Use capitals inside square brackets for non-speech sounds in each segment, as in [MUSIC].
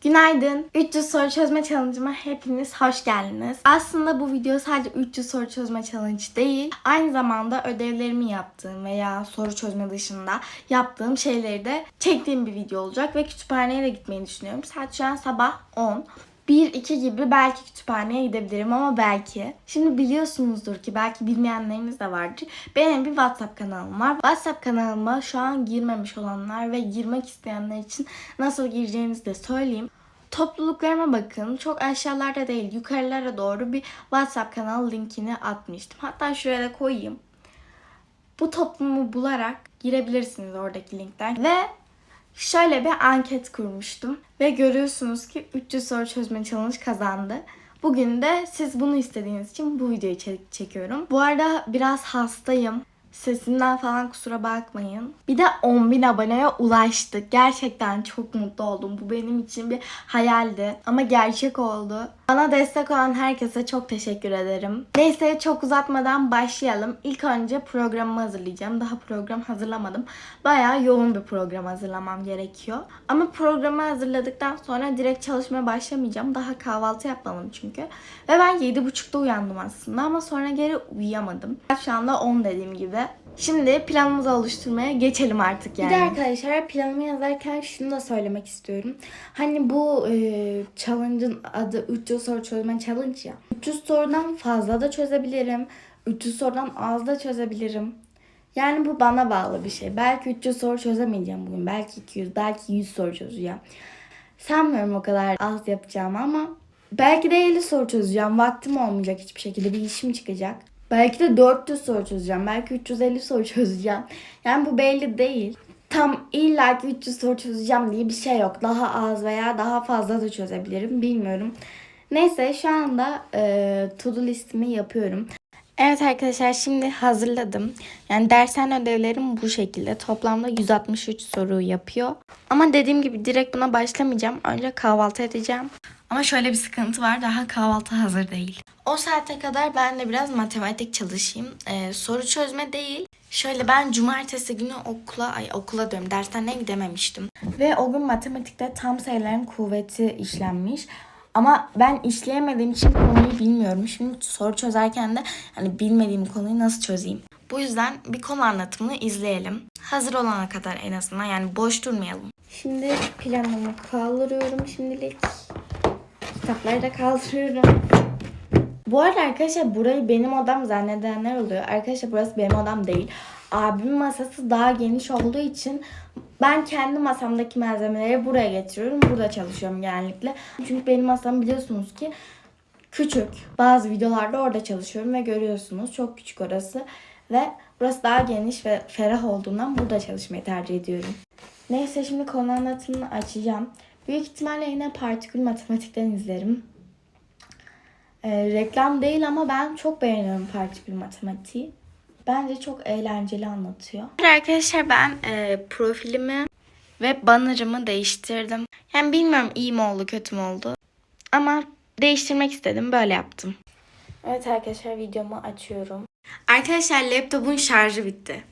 Günaydın. 300 soru çözme challenge'ıma hepiniz hoş geldiniz. Aslında bu video sadece 300 soru çözme challenge değil. Aynı zamanda ödevlerimi yaptığım veya soru çözme dışında yaptığım şeyleri de çektiğim bir video olacak. Ve kütüphaneye de gitmeyi düşünüyorum. Saat şu an sabah 10. 1-2 gibi belki kütüphaneye gidebilirim ama belki. Şimdi biliyorsunuzdur ki belki bilmeyenleriniz de vardır. Benim bir WhatsApp kanalım var. WhatsApp kanalıma şu an girmemiş olanlar ve girmek isteyenler için nasıl gireceğinizi de söyleyeyim. Topluluklarıma bakın. Çok aşağılarda değil yukarılara doğru bir WhatsApp kanal linkini atmıştım. Hatta şuraya da koyayım. Bu toplumu bularak girebilirsiniz oradaki linkten. Ve şöyle bir anket kurmuştum. Ve görüyorsunuz ki 300 soru çözme challenge kazandı. Bugün de siz bunu istediğiniz için bu videoyu çek- çekiyorum. Bu arada biraz hastayım. Sesimden falan kusura bakmayın. Bir de 10.000 aboneye ulaştık. Gerçekten çok mutlu oldum. Bu benim için bir hayaldi. Ama gerçek oldu. Bana destek olan herkese çok teşekkür ederim. Neyse çok uzatmadan başlayalım. İlk önce programımı hazırlayacağım. Daha program hazırlamadım. Bayağı yoğun bir program hazırlamam gerekiyor. Ama programı hazırladıktan sonra direkt çalışmaya başlamayacağım. Daha kahvaltı yapmadım çünkü. Ve ben 7.30'da uyandım aslında ama sonra geri uyuyamadım. Şu anda 10 dediğim gibi. Şimdi planımızı oluşturmaya geçelim artık yani. Bir de arkadaşlar planımı yazarken şunu da söylemek istiyorum. Hani bu e, challenge'ın adı 300 soru çözme challenge ya. 300 sorudan fazla da çözebilirim. 300 sorudan az da çözebilirim. Yani bu bana bağlı bir şey. Belki 300 soru çözemeyeceğim bugün. Belki 200, belki 100 soru çözeceğim. Sanmıyorum o kadar az yapacağım ama belki de 50 soru çözeceğim. Vaktim olmayacak hiçbir şekilde. Bir işim çıkacak. Belki de 400 soru çözeceğim. Belki 350 soru çözeceğim. Yani bu belli değil. Tam illa ki 300 soru çözeceğim diye bir şey yok. Daha az veya daha fazla da çözebilirim. Bilmiyorum. Neyse şu anda e, to do listimi yapıyorum. Evet arkadaşlar şimdi hazırladım. Yani dershane ödevlerim bu şekilde. Toplamda 163 soru yapıyor. Ama dediğim gibi direkt buna başlamayacağım. Önce kahvaltı edeceğim. Ama şöyle bir sıkıntı var. Daha kahvaltı hazır değil. O saate kadar ben de biraz matematik çalışayım. Ee, soru çözme değil. Şöyle ben cumartesi günü okula, ay okula diyorum dershaneye gidememiştim. Ve o gün matematikte tam sayıların kuvveti işlenmiş. Ama ben işleyemediğim için konuyu bilmiyorum. Şimdi soru çözerken de hani bilmediğim konuyu nasıl çözeyim? Bu yüzden bir konu anlatımını izleyelim. Hazır olana kadar en azından yani boş durmayalım. Şimdi planımı kaldırıyorum şimdilik. Kitapları da kaldırıyorum. Bu arada arkadaşlar burayı benim odam zannedenler oluyor. Arkadaşlar burası benim odam değil. Abimin masası daha geniş olduğu için ben kendi masamdaki malzemeleri buraya getiriyorum. Burada çalışıyorum genellikle. Çünkü benim masam biliyorsunuz ki küçük. Bazı videolarda orada çalışıyorum ve görüyorsunuz çok küçük orası. Ve burası daha geniş ve ferah olduğundan burada çalışmayı tercih ediyorum. Neyse şimdi konu anlatımını açacağım. Büyük ihtimalle yine partikül matematikten izlerim. Ee, reklam değil ama ben çok beğeniyorum partikül matematiği. Bence çok eğlenceli anlatıyor. Arkadaşlar ben e, profilimi ve banner'ımı değiştirdim. Yani bilmiyorum iyi mi oldu kötü mü oldu. Ama değiştirmek istedim böyle yaptım. Evet arkadaşlar videomu açıyorum. Arkadaşlar laptopun şarjı bitti.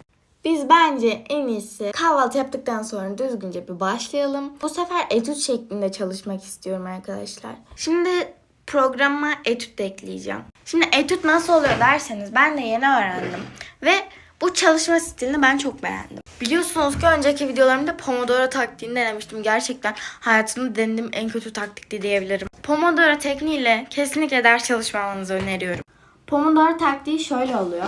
Biz bence en iyisi kahvaltı yaptıktan sonra düzgünce bir başlayalım. Bu sefer etüt şeklinde çalışmak istiyorum arkadaşlar. Şimdi programa etüt de ekleyeceğim. Şimdi etüt nasıl oluyor derseniz ben de yeni öğrendim. Ve bu çalışma stilini ben çok beğendim. Biliyorsunuz ki önceki videolarımda Pomodoro taktiğini denemiştim. Gerçekten hayatımda denediğim en kötü taktikti diyebilirim. Pomodoro tekniğiyle kesinlikle ders çalışmamanızı öneriyorum. Pomodoro taktiği şöyle oluyor.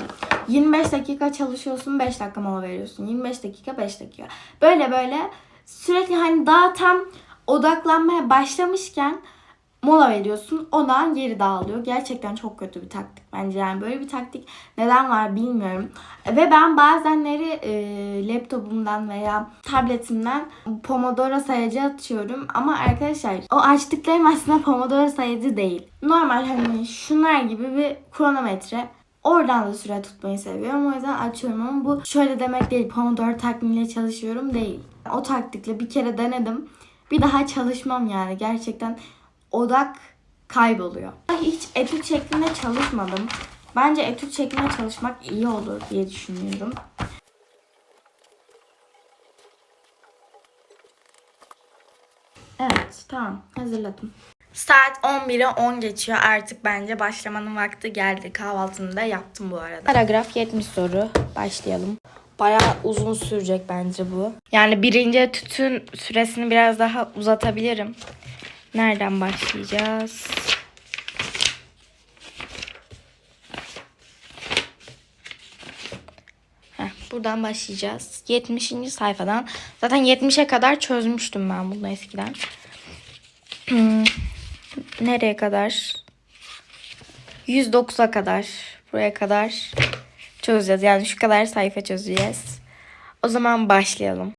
25 dakika çalışıyorsun, 5 dakika mola veriyorsun. 25 dakika, 5 dakika. Böyle böyle sürekli hani daha tam odaklanmaya başlamışken mola veriyorsun. Ondan geri dağılıyor. Gerçekten çok kötü bir taktik bence. Yani böyle bir taktik neden var bilmiyorum. Ve ben bazenleri e, laptopumdan veya tabletimden Pomodoro sayacı atıyorum. Ama arkadaşlar o açtıklarım aslında Pomodoro sayacı değil. Normal hani şunlar gibi bir kronometre. Oradan da süre tutmayı seviyorum. O yüzden açıyorum ama bu şöyle demek değil. Pomodoro taktiğiyle çalışıyorum değil. O taktikle bir kere denedim. Bir daha çalışmam yani. Gerçekten odak kayboluyor. Hiç etüt şeklinde çalışmadım. Bence etüt şeklinde çalışmak iyi olur diye düşünüyorum. Evet tamam hazırladım. Saat 11'e 10 geçiyor. Artık bence başlamanın vakti geldi. Kahvaltımı da yaptım bu arada. Paragraf 70 soru. Başlayalım. Bayağı uzun sürecek bence bu. Yani birinci tütün süresini biraz daha uzatabilirim. Nereden başlayacağız? Heh, buradan başlayacağız. 70. sayfadan. Zaten 70'e kadar çözmüştüm ben bunu eskiden. Hmm, Nereye kadar? 109'a kadar. Buraya kadar çözeceğiz. Yani şu kadar sayfa çözeceğiz. O zaman başlayalım.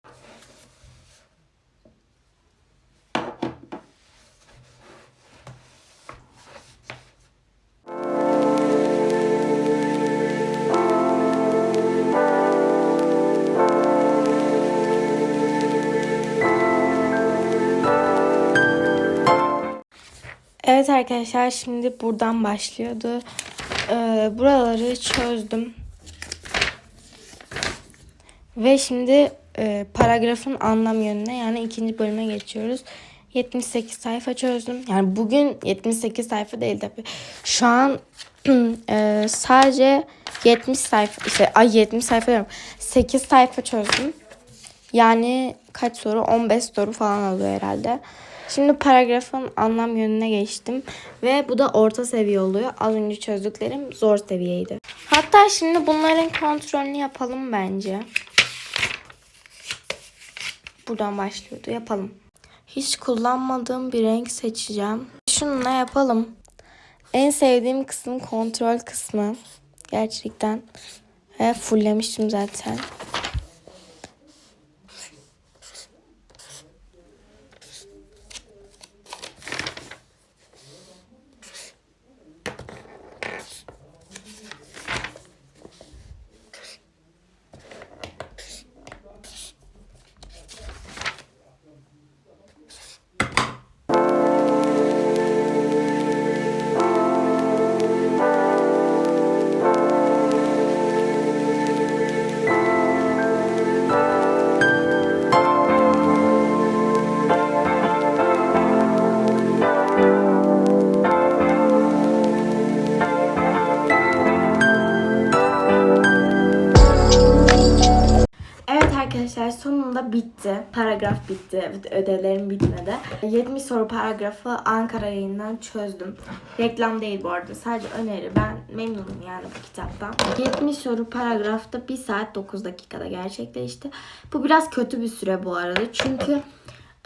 Evet arkadaşlar şimdi buradan başlıyordu. Ee, buraları çözdüm. Ve şimdi e, paragrafın anlam yönüne yani ikinci bölüme geçiyoruz. 78 sayfa çözdüm. Yani bugün 78 sayfa değil tabi. Şu an [CLEARS THROAT] e, sadece 70 sayfa işte ay 70 sayfa diyorum. 8 sayfa çözdüm. Yani kaç soru? 15 soru falan oluyor herhalde. Şimdi paragrafın anlam yönüne geçtim. Ve bu da orta seviye oluyor. Az önce çözdüklerim zor seviyeydi. Hatta şimdi bunların kontrolünü yapalım bence. Buradan başlıyordu. Yapalım. Hiç kullanmadığım bir renk seçeceğim. Şununla yapalım. En sevdiğim kısım kontrol kısmı. Gerçekten. Ve fulllemiştim zaten. Sonunda bitti. Paragraf bitti. Ödevlerim bitmedi. 70 soru paragrafı Ankara yayından çözdüm. Reklam değil bu arada. Sadece öneri. Ben memnunum yani bu kitaptan. 70 soru paragrafta 1 saat 9 dakikada gerçekleşti. Bu biraz kötü bir süre bu arada. Çünkü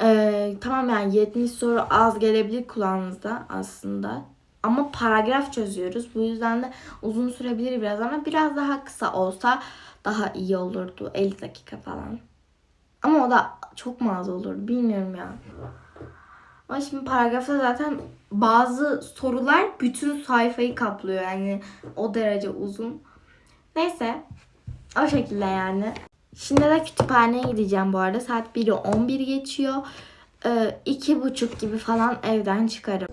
e, tamam yani 70 soru az gelebilir kulağınızda aslında. Ama paragraf çözüyoruz. Bu yüzden de uzun sürebilir biraz ama biraz daha kısa olsa daha iyi olurdu. 50 dakika falan. Ama o da çok mu az olur bilmiyorum ya. Ama şimdi paragrafta zaten bazı sorular bütün sayfayı kaplıyor. Yani o derece uzun. Neyse. O şekilde yani. Şimdi de kütüphaneye gideceğim bu arada. Saat 1'i 11 geçiyor. Ee, iki buçuk gibi falan evden çıkarım.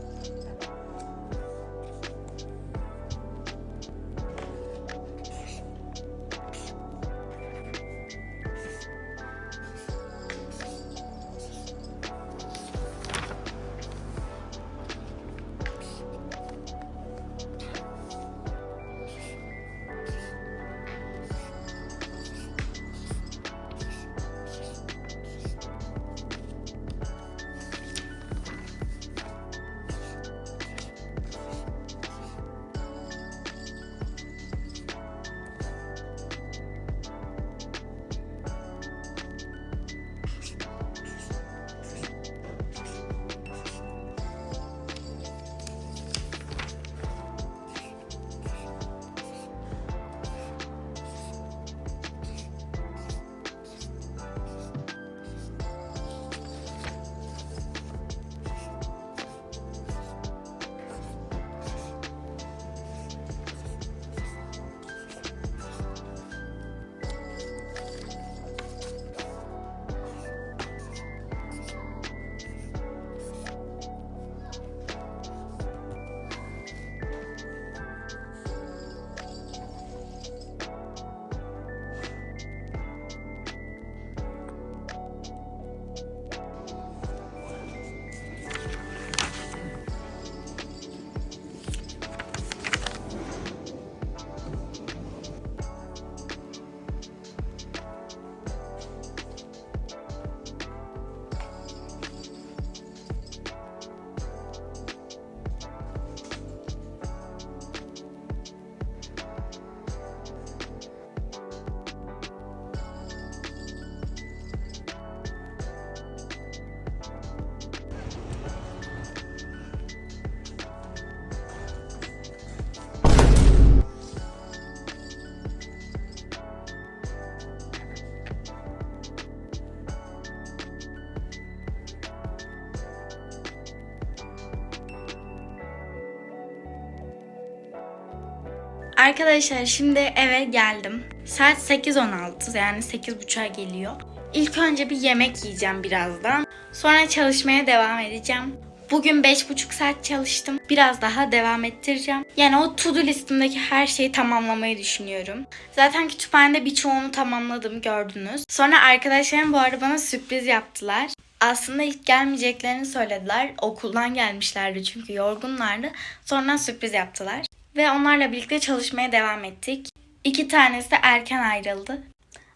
Arkadaşlar şimdi eve geldim. Saat 8.16 yani 8.30'a geliyor. İlk önce bir yemek yiyeceğim birazdan. Sonra çalışmaya devam edeceğim. Bugün 5,5 saat çalıştım. Biraz daha devam ettireceğim. Yani o to-do listimdeki her şeyi tamamlamayı düşünüyorum. Zaten kütüphanede birçoğunu tamamladım gördünüz. Sonra arkadaşlarım bu arada bana sürpriz yaptılar. Aslında ilk gelmeyeceklerini söylediler. Okuldan gelmişlerdi çünkü yorgunlardı. Sonra sürpriz yaptılar. Ve onlarla birlikte çalışmaya devam ettik. İki tanesi de erken ayrıldı.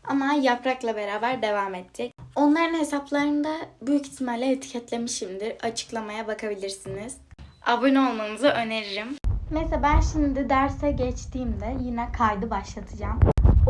Ama Yaprak'la beraber devam edecek. Onların hesaplarını da büyük ihtimalle etiketlemişimdir. Açıklamaya bakabilirsiniz. Abone olmanızı öneririm. Mesela ben şimdi derse geçtiğimde yine kaydı başlatacağım.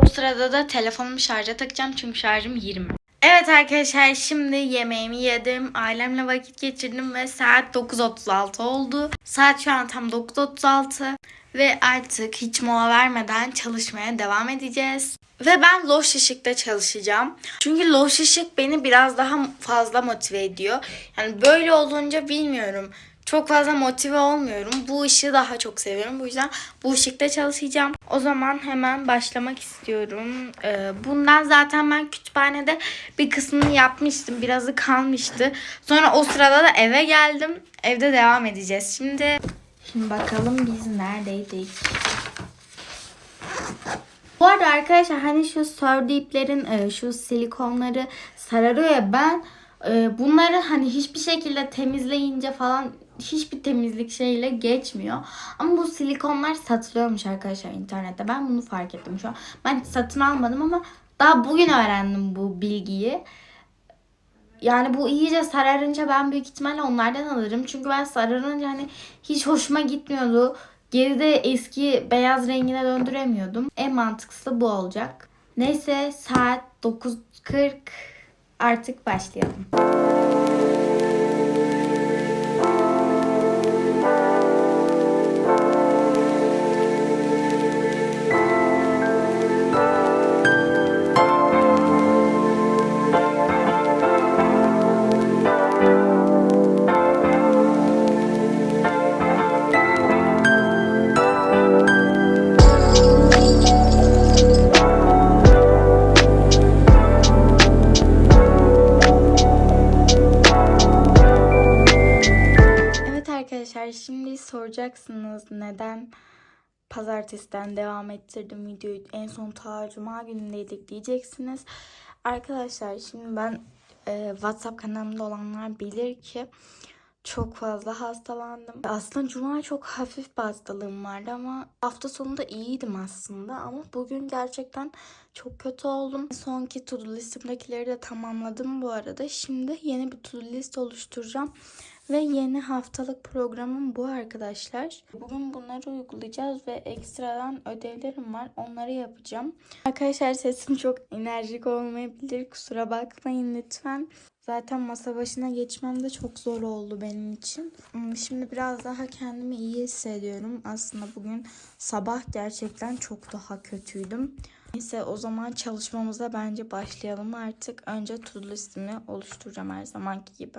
O sırada da telefonumu şarja takacağım çünkü şarjım 20. Evet arkadaşlar şimdi yemeğimi yedim. Ailemle vakit geçirdim ve saat 9.36 oldu. Saat şu an tam 9.36 ve artık hiç mola vermeden çalışmaya devam edeceğiz. Ve ben loş ışıkta çalışacağım. Çünkü loş ışık beni biraz daha fazla motive ediyor. Yani böyle olunca bilmiyorum. Çok fazla motive olmuyorum. Bu ışığı daha çok seviyorum. Bu yüzden bu ışıkta çalışacağım. O zaman hemen başlamak istiyorum. Ee, bundan zaten ben kütüphanede bir kısmını yapmıştım. Birazı kalmıştı. Sonra o sırada da eve geldim. Evde devam edeceğiz. Şimdi Şimdi bakalım biz neredeydik? Bu arada arkadaşlar hani şu serdi iplerin e, şu silikonları sararıyor ya ben e, bunları hani hiçbir şekilde temizleyince falan hiçbir temizlik şeyle geçmiyor. Ama bu silikonlar satılıyormuş arkadaşlar internette. Ben bunu fark ettim şu an. Ben satın almadım ama daha bugün öğrendim bu bilgiyi. Yani bu iyice sararınca ben büyük ihtimalle onlardan alırım. Çünkü ben sararınca hani hiç hoşuma gitmiyordu. Geride eski beyaz rengine döndüremiyordum. En mantıklısı bu olacak. Neyse saat 9.40 artık başlayalım. Soracaksınız neden pazartesiden devam ettirdim videoyu en son ta cuma günündeydik diyeceksiniz. Arkadaşlar şimdi ben e, WhatsApp kanalımda olanlar bilir ki çok fazla hastalandım. Aslında cuma çok hafif bir hastalığım vardı ama hafta sonunda iyiydim aslında ama bugün gerçekten çok kötü oldum. Sonki to-do listemdekileri de tamamladım bu arada. Şimdi yeni bir to-do list oluşturacağım. Ve yeni haftalık programım bu arkadaşlar. Bugün bunları uygulayacağız ve ekstradan ödevlerim var. Onları yapacağım. Arkadaşlar sesim çok enerjik olmayabilir. Kusura bakmayın lütfen. Zaten masa başına geçmem de çok zor oldu benim için. Hmm, Şimdi biraz daha kendimi iyi hissediyorum. Aslında bugün sabah gerçekten çok daha kötüydüm. Neyse o zaman çalışmamıza bence başlayalım artık. Önce to-do listimi oluşturacağım her zamanki gibi.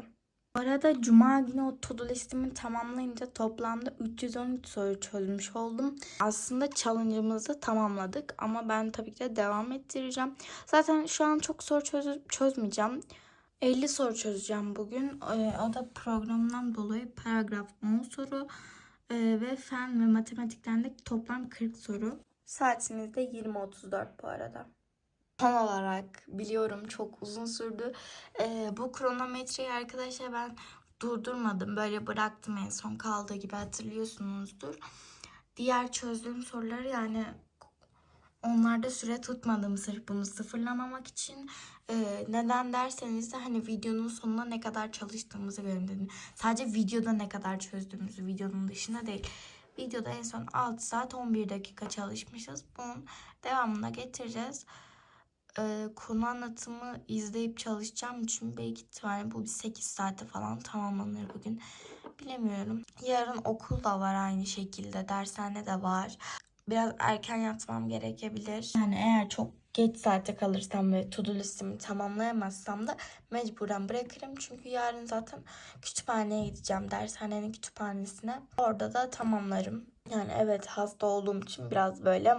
Bu arada cuma günü o to-do listimi tamamlayınca toplamda 313 soru çözmüş oldum. Aslında challenge'ımızı tamamladık ama ben tabii ki de devam ettireceğim. Zaten şu an çok soru çöz- çözmeyeceğim. 50 soru çözeceğim bugün. Ee, o da programdan dolayı paragraf 10 soru ee, ve fen ve matematikten de toplam 40 soru. Saatimiz de 20.34 bu arada. Son olarak biliyorum çok uzun sürdü. Ee, bu kronometreyi arkadaşlar ben durdurmadım. Böyle bıraktım en son kaldığı gibi hatırlıyorsunuzdur. Diğer çözdüğüm soruları yani onlarda süre tutmadım sırf bunu sıfırlamamak için. Ee, neden derseniz de hani videonun sonuna ne kadar çalıştığımızı görün. Sadece videoda ne kadar çözdüğümüzü videonun dışında değil. Videoda en son 6 saat 11 dakika çalışmışız. Bunun devamına getireceğiz e, konu anlatımı izleyip çalışacağım için belki ihtimalle bu bir 8 saate falan tamamlanır bugün. Bilemiyorum. Yarın okul da var aynı şekilde. Dershane de var. Biraz erken yatmam gerekebilir. Yani eğer çok geç saate kalırsam ve to do listemi tamamlayamazsam da mecburen bırakırım. Çünkü yarın zaten kütüphaneye gideceğim. Dershanenin kütüphanesine. Orada da tamamlarım. Yani evet hasta olduğum için biraz böyle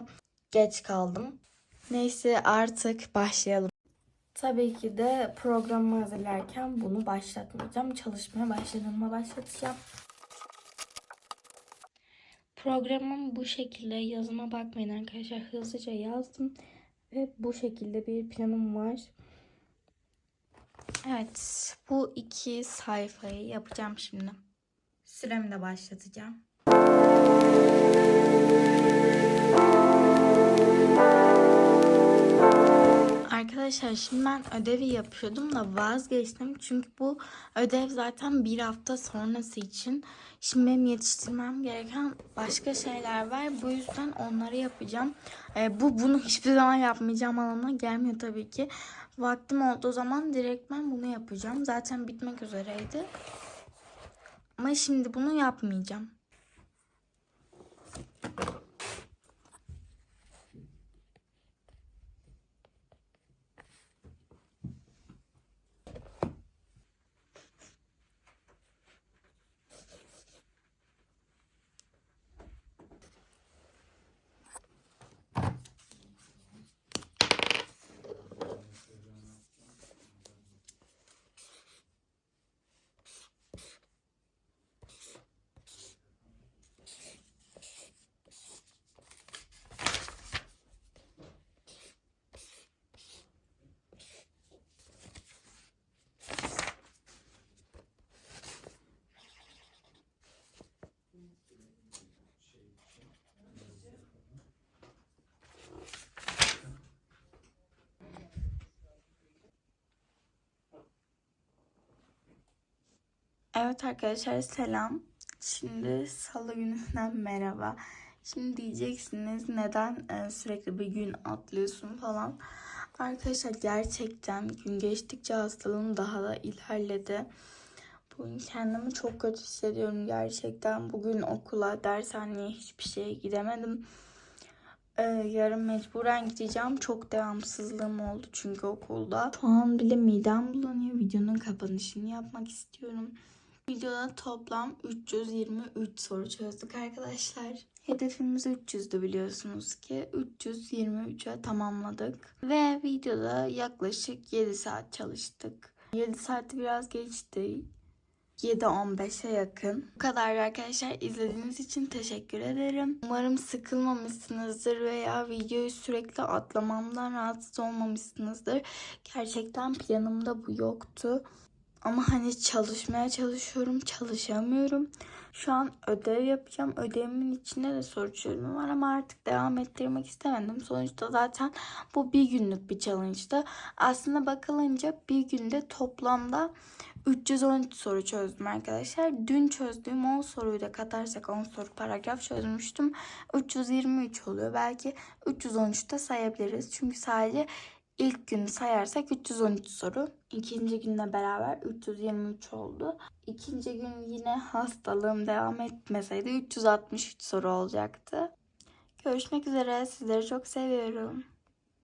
geç kaldım. Neyse artık başlayalım. Tabii ki de programı hazırlarken bunu başlatmayacağım. Çalışmaya başladığımda başlatacağım. Programım bu şekilde. Yazıma bakmayın arkadaşlar. Hızlıca yazdım. Ve bu şekilde bir planım var. Evet. Bu iki sayfayı yapacağım şimdi. Süremi de başlatacağım. Arkadaşlar şimdi ben ödevi yapıyordum da vazgeçtim. Çünkü bu ödev zaten bir hafta sonrası için. Şimdi benim yetiştirmem gereken başka şeyler var. Bu yüzden onları yapacağım. Ee, bu bunu hiçbir zaman yapmayacağım anlamına gelmiyor tabii ki. Vaktim olduğu zaman direkt ben bunu yapacağım. Zaten bitmek üzereydi. Ama şimdi bunu yapmayacağım. Evet arkadaşlar selam. Şimdi salı gününden merhaba. Şimdi diyeceksiniz neden e, sürekli bir gün atlıyorsun falan. Arkadaşlar gerçekten gün geçtikçe hastalığım daha da ilerledi. Bugün kendimi çok kötü hissediyorum gerçekten. Bugün okula, dershaneye hiçbir şeye gidemedim. Ee, yarın mecburen gideceğim. Çok devamsızlığım oldu çünkü okulda. Şu an bile midem bulanıyor. Videonun kapanışını yapmak istiyorum. Videoda toplam 323 soru çözdük arkadaşlar. Hedefimiz 300'dü biliyorsunuz ki. 323'e tamamladık. Ve videoda yaklaşık 7 saat çalıştık. 7 saati biraz geçti. 7-15'e yakın. Bu kadar arkadaşlar. İzlediğiniz için teşekkür ederim. Umarım sıkılmamışsınızdır veya videoyu sürekli atlamamdan rahatsız olmamışsınızdır. Gerçekten planımda bu yoktu. Ama hani çalışmaya çalışıyorum, çalışamıyorum. Şu an ödev yapacağım. Ödevimin içinde de soru çözümü var ama artık devam ettirmek istemedim. Sonuçta zaten bu bir günlük bir challenge'dı. Aslında bakılınca bir günde toplamda 313 soru çözdüm arkadaşlar. Dün çözdüğüm 10 soruyu da katarsak 10 soru paragraf çözmüştüm. 323 oluyor. Belki 313 de sayabiliriz. Çünkü sadece İlk gün sayarsak 313 soru. İkinci günle beraber 323 oldu. İkinci gün yine hastalığım devam etmeseydi 363 soru olacaktı. Görüşmek üzere. Sizleri çok seviyorum.